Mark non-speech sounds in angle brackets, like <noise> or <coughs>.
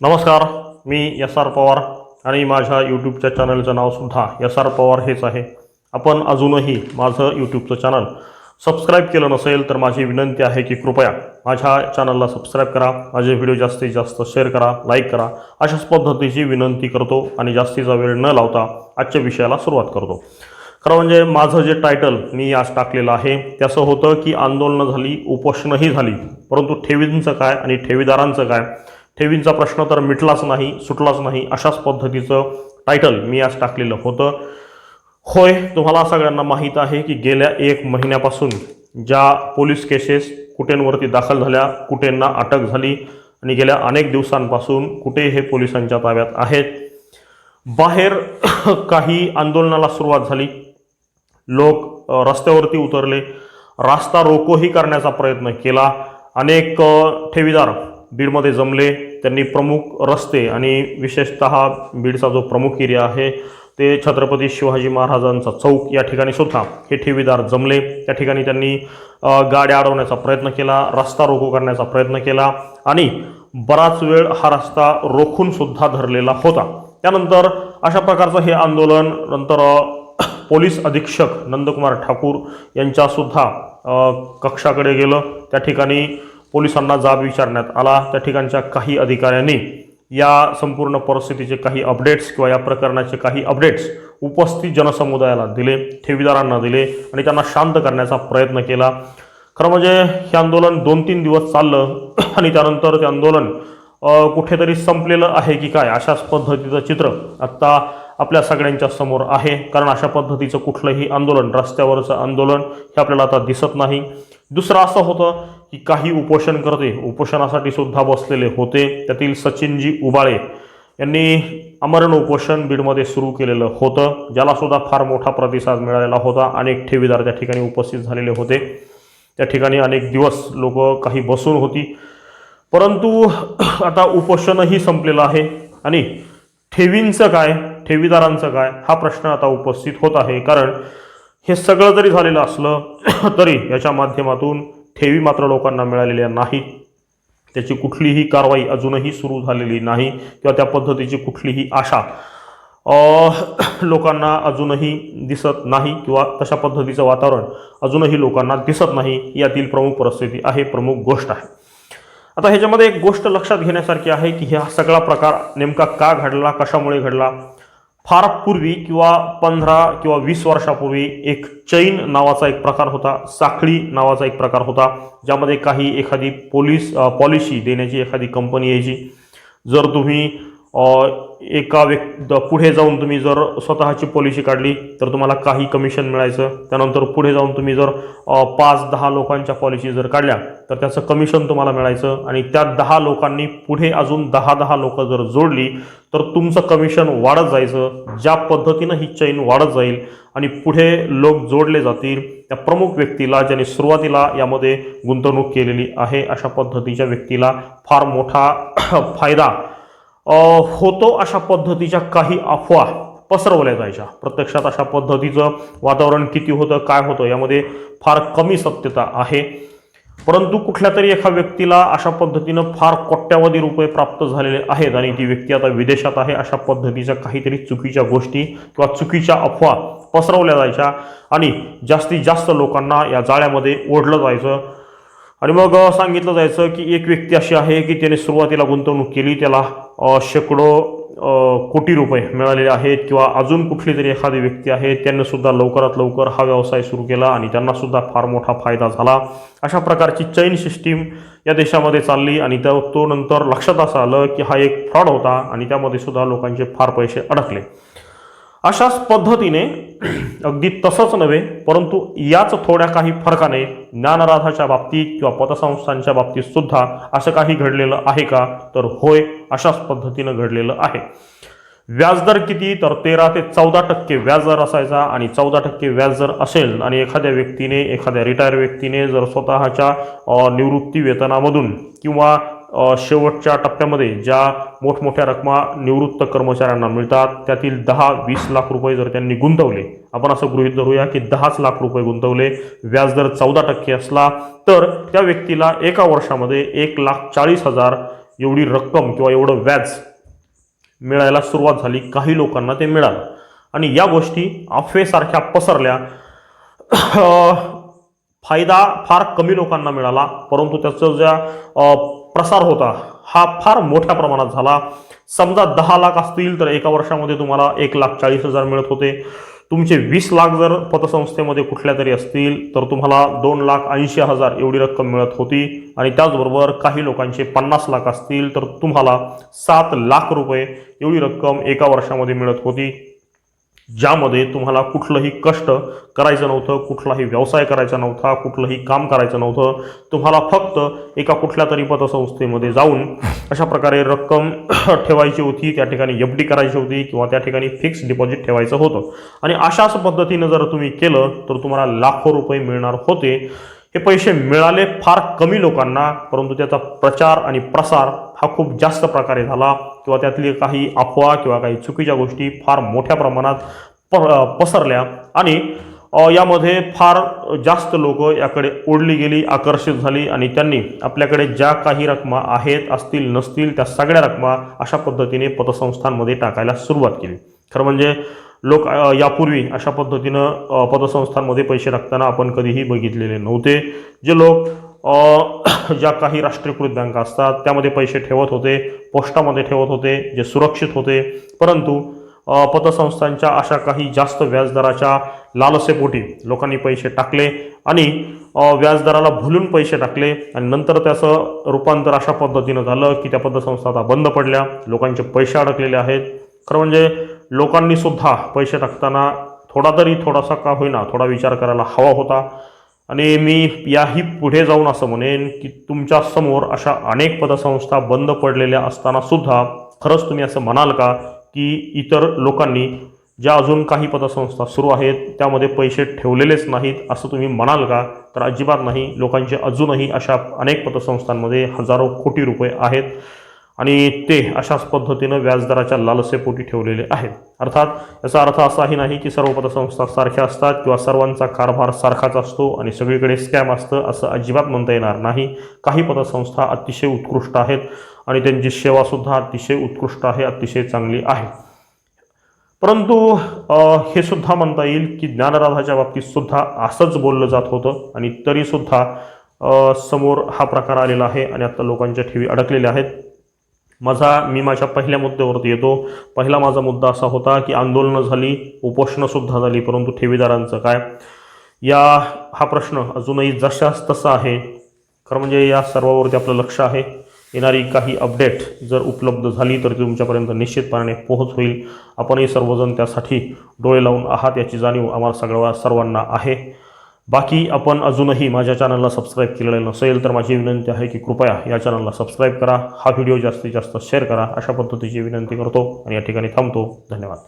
नमस्कार मी S R Pawar आणि माझ्या यूट्यूबच्या चॅनलचं नावसुद्धा एस आर पवार हेच आहे. आपण अजूनही माझं यूट्यूबचं चॅनल सबस्क्राईब केलं नसेल तर माझी विनंती आहे की कृपया माझ्या चॅनलला सबस्क्राईब करा माझे व्हिडिओ जास्तीत जास्त शेअर करा लाईक करा. अशाच पद्धतीची विनंती करतो आणि जास्तीचा वेळ न लावता आजच्या विषयाला सुरुवात करतो. खरं म्हणजे माझं जे टायटल मी आज टाकलेलं आहे त्याचं होतं की आंदोलनं झाली उपोषणही झाली. परंतु ठेवींचं काय आणि ठेवीदारांचं काय? ठेवींचा प्रश्न तर मिटलाच नाही सुटलाच नाही अशाच पद्धतीचं टायटल मी आज टाकलेलं होतं. होय तुम्हाला सगळ्यांना माहीत आहे की गेल्या एक महिन्यापासून ज्या पोलीस केसेस कुटेंवरती दाखल झाल्या कुटेंना अटक झाली आणि गेल्या अनेक दिवसांपासून कुठे हे पोलिसांच्या ताब्यात आहेत? बाहेर <coughs> काही आंदोलनाला सुरुवात झाली. लोक रस्त्यावरती उतरले. रास्ता रोकोही करण्याचा प्रयत्न केला. अनेक ठेवीदार बीडमध्ये जमले. त्यांनी प्रमुख रस्ते आणि विशेषतः बीडचा जो प्रमुख एरिया आहे ते छत्रपती शिवाजी महाराजांचा चौक या ठिकाणी सुद्धा. हे ठेवीदार जमले. त्या ठिकाणी त्यांनी गाड्या अडवण्याचा प्रयत्न केला रस्ता रोको करण्याचा प्रयत्न केला आणि बराच वेळ हा रस्ता रोखून सुद्धा धरलेला होता. त्यानंतर अशा प्रकारचं हे आंदोलन नंतर पोलीस अधीक्षक नंदकुमार ठाकूर यांच्यासुद्धा कक्षाकडे गेलं. त्या ठिकाणी पोलिसांना जाब विचारण्यात आला. त्या ठिकाणच्या काही अधिकाऱ्यांनी या संपूर्ण परिस्थितीचे काही अपडेट्स किंवा या प्रकरणाचे काही अपडेट्स उपस्थित जनसमुदायाला दिले ठेवीदारांना दिले आणि त्यांना शांत करण्याचा प्रयत्न केला. खरं म्हणजे हे आंदोलन दोन तीन दिवस चाललं <clears throat> आणि त्यानंतर ते आंदोलन कुठेतरी संपलेलं आहे की काय अशाच पद्धतीचं चित्र आत्ता आपल्या सगळ्यांच्या समोर आहे. कारण अशा पद्धतीचं कुठलंही आंदोलन रस्त्यावरचं आंदोलन हे आपल्याला आता दिसत नाही. दुसरं असं होतं की काही उपोषण करते उपोषणासाठी सुद्धा बसलेले होते. त्यातील सचिनजी उबाळे यांनी अमरण उपोषण बीडमध्ये सुरू केलेलं होतं. ज्याला सुद्धा फार मोठा प्रतिसाद मिळालेला होता. अनेक ठेवीदार त्या ठिकाणी उपस्थित झालेले होते. त्या ठिकाणी अनेक दिवस लोक काही बसून होती. परंतु आता उपोषणही संपलेलं आहे. आणि ठेवींचं काय? ठेवीदारांचं काय? हा प्रश्न आता उपस्थित होत आहे. कारण हे सगळं जरी झालेलं असलं <coughs> तरी याच्या माध्यमातून ठेवी मात्र लोकांना मिळालेल्या नाहीत. त्याची कुठलीही कारवाई अजूनही सुरू झालेली नाही किंवा त्या पद्धतीची कुठलीही आशा <coughs> लोकांना अजूनही दिसत नाही किंवा तशा पद्धतीचं वातावरण अजूनही लोकांना दिसत नाही यातील प्रमुख परिस्थिती आहे प्रमुख गोष्ट आहे. आता ह्याच्यामध्ये एक गोष्ट लक्षात घेण्यासारखी आहे की हा सगळा प्रकार नेमका का घडला कशामुळे घडला? फार पूर्वी किंवा पंधरा किंवा वीस वर्षापूर्वी एक चैन नावाचा एक प्रकार होता साखळी नावाचा एक प्रकार होता ज्यामध्ये काही एखादी पोलीस पॉलिसी देण्याची एखादी कंपनी यायची. जर तुम्ही एका व्यक् पुढे जाऊन तुम्ही जर स्वतःची पॉलिसी काढली तर तुम्हाला काही कमिशन मिळायचं. त्यानंतर पुढे जाऊन तुम्ही जर पाच दहा लोकांच्या पॉलिसी जर काढल्या तर त्याचं कमिशन तुम्हाला मिळायचं. आणि त्या दहा लोकांनी पुढे अजून दहा दहा लोक जर जोडली तर तुमचं कमिशन वाढत जायचं. ज्या पद्धतीनं ही चैन वाढत जाईल आणि पुढे लोक जोडले जातील त्या प्रमुख व्यक्तीला ज्याने सुरुवातीला यामध्ये गुंतवणूक केलेली आहे अशा पद्धतीच्या व्यक्तीला फार मोठा <coughs> फायदा होतो अशा पद्धतीच्या काही अफवा पसरवल्या जायच्या. प्रत्यक्षात अशा पद्धतीचं वातावरण किती होतं काय होतं यामध्ये फार कमी सत्यता आहे. परंतु कुठल्या तरी एका व्यक्तीला अशा पद्धतीनं फार कोट्यावधी रुपये प्राप्त झालेले आहेत आणि ती व्यक्ती आता विदेशात आहे अशा पद्धतीच्या काहीतरी चुकीच्या गोष्टी किंवा चुकीच्या अफवा पसरवल्या जायच्या आणि जास्तीत जास्त लोकांना या जाळ्यामध्ये ओढलं जायचं. आणि मग सांगितलं जायचं की एक व्यक्ती अशी आहे की त्याने सुरुवातीला गुंतवणूक केली त्याला शेकडो कोटी रुपये मिळालेले आहेत किंवा अजून कुठली तरी एखादी व्यक्ती आहे त्यांनी सुद्धा लवकरात लवकर हा व्यवसाय सुरू केला आणि त्यांना सुद्धा फार मोठा फायदा झाला. अशा प्रकारची चैन सिस्टीम या देशामध्ये चालली आणि त्या तो नंतर लक्षात असं आलं की हा एक फ्रॉड होता आणि त्यामध्ये सुद्धा लोकांचे फार पैसे अडकले. अशाच पद्धतीने अगदी तसंच नव्हे परंतु याच थोड्या काही फरकाने ज्ञानराधाच्या बाबतीत किंवा पतसंस्थांच्या बाबतीत सुद्धा असं काही घडलेलं आहे का? तर होय अशाच पद्धतीनं घडलेलं आहे. व्याजदर किती? तर तेरा ते चौदा टक्के व्याजदर असायचा आणि चौदा टक्के व्याजदर असेल आणि एखाद्या व्यक्तीने एखाद्या रिटायर व्यक्तीने जर स्वतःच्या निवृत्ती वेतनामधून किंवा शेवटच्या टप्प्यामध्ये ज्या मोठमोठ्या रकमा निवृत्त कर्मचाऱ्यांना मिळतात त्यातील दहा वीस लाख रुपये जर त्यांनी गुंतवले आपण असं गृहीत धरूया की दहाच लाख रुपये गुंतवले व्याजदर चौदा टक्के असला तर त्या व्यक्तीला एका वर्षामध्ये एक लाख चाळीस हजार एवढी रक्कम किंवा एवढं व्याज मिळायला सुरुवात झाली काही लोकांना ते मिळालं. आणि या गोष्टी अफवेसारख्या पसरल्या. फायदा फार कमी लोकांना मिळाला परंतु त्याचं ज्या प्रसार होता. हा फार मोठ्या प्रमाणात झाला. समजा दहा लाख असतील तर एका वर्षामध्ये तुम्हाला एक लाख चाळीस हजार मिळत होते. तुमचे वीस लाख जर पतसंस्थेमध्ये कुठल्या तरी असतील तर तुम्हाला दोन लाख ऐंशी हजार एवढी रक्कम मिळत होती. आणि त्याचबरोबर काही लोकांचे पन्नास लाख असतील तर तुम्हाला सात लाख रुपये एवढी रक्कम एका वर्षामध्ये मिळत होती. ज्यामध्ये तुम्हाला कुठलंही कष्ट करायचं नव्हतं कुठलाही व्यवसाय करायचा नव्हता कुठलंही काम करायचं नव्हतं. तुम्हाला फक्त एका कुठल्या तरी पतसंस्थेमध्ये जाऊन अशा प्रकारे रक्कम <clears throat> ठेवायची होती त्या ठिकाणी एफ डी करायची होती किंवा त्या ठिकाणी फिक्स डिपॉझिट ठेवायचं होतं. आणि अशाच पद्धतीनं जर तुम्ही केलं तर तुम्हाला लाखो रुपये मिळणार होते. हे पैसे मिळाले फार कमी लोकांना परंतु त्याचा प्रचार आणि प्रसार हा खूप जास्त प्रकारे झाला किंवा त्यातली काही अफवा किंवा काही चुकीच्या गोष्टी फार मोठ्या प्रमाणात प पसरल्या. आणि यामध्ये फार जास्त लोक याकडे ओढली गेली आकर्षित झाली आणि त्यांनी आपल्याकडे ज्या काही रकमा आहेत असतील नसतील त्या सगळ्या रकमा अशा पद्धतीने पतसंस्थांमध्ये टाकायला सुरुवात केली. खरं म्हणजे लोक यापूर्वी अशा पद्धतीनं पदसंस्थांमध्ये पतसंस्थांमध्ये पैसे टाकताना आपण कधीही बघितलेले नव्हते. जे लोक <coughs> ज्या काही राष्ट्रीयकृत बँका असतात त्यामध्ये पैसे ठेवत होते पोस्टामध्ये ठेवत होते जे सुरक्षित होते. परंतु पतसंस्थांच्या अशा काही जास्त व्याजदराच्या लालसेपोटी लोकांनी पैसे टाकले आणि व्याजदराला भुलून पैसे टाकले आणि नंतर त्याचं रूपांतर अशा पद्धतीनं झालं की त्या पतसंस्था आता बंद पडल्या. लोकांचे पैसे अडकलेले आहेत. खरं म्हणजे लोकांनी सुद्धा पैसे टाकताना थोडा तरी थोडासा का होईना थोडा विचार करायला हवा होता. आणि मी याही पुढे जाऊन असं म्हणेन की तुमच्यासमोर अशा अनेक पदसंस्था बंद पडलेल्या असताना सुद्धा खरंच तुम्ही असं म्हणाल का की इतर लोकांनी ज्या अजून काही पदसंस्था सुरू आहेत त्यामध्ये पैसे ठेवलेलेच नाहीत असं तुम्ही म्हणाल का? तर अजिबात नाही. लोकांचे अजूनही अशा अनेक पतसंस्थांमध्ये हजारो कोटी रुपये आहेत. आणि ते अशाच पद्धतीनं व्याजदराच्या लालसेपोटी ठेवलेले आहेत. अर्थात याचा अर्थ असाही नाही की सर्व पतसंस्था सारख्या असतात किंवा सर्वांचा कारभार सारखाच असतो आणि सगळीकडे स्कॅम असतं असं अजिबात म्हणता येणार नाही. काही पतसंस्था अतिशय उत्कृष्ट आहेत आणि त्यांची सेवासुद्धा अतिशय उत्कृष्ट आहे अतिशय चांगली आहे. परंतु हे सुद्धा म्हणता येईल की ज्ञानराधाच्या बाबतीत सुद्धा असंच बोललं जात होतं आणि तरीसुद्धा समोर हा प्रकार आलेला आहे आणि आता लोकांच्या ठेवी अडकलेल्या आहेत. माझा मी माझ्या पहिल्या मुद्द्यावरती येतो. पहिला माझा मुद्दा असा होता की आंदोलनं झाली उपोषणंसुद्धा झाली परंतु ठेवीदारांचं काय? या हा प्रश्न अजूनही जशाच तसा आहे. खरं म्हणजे या सर्वावरती आपलं लक्ष आहे. येणारी काही अपडेट जर उपलब्ध झाली तर ती तुमच्यापर्यंत निश्चितपणे पोहोच होईल. आपणही सर्वजण त्यासाठी डोळे लावून आहात याची जाणीव आम्हाला सगळ्या सर्वांना आहे. बाकी आपण अजूनही माझ्या चॅनलला सबस्क्राईब केलेलं नसेल तर माझी विनंती आहे की कृपया या चॅनलला सबस्क्राईब करा. हा व्हिडिओ जास्तीत जास्त शेअर करा. अशा पद्धतीची विनंती करतो आणि या ठिकाणी थांबतो. धन्यवाद.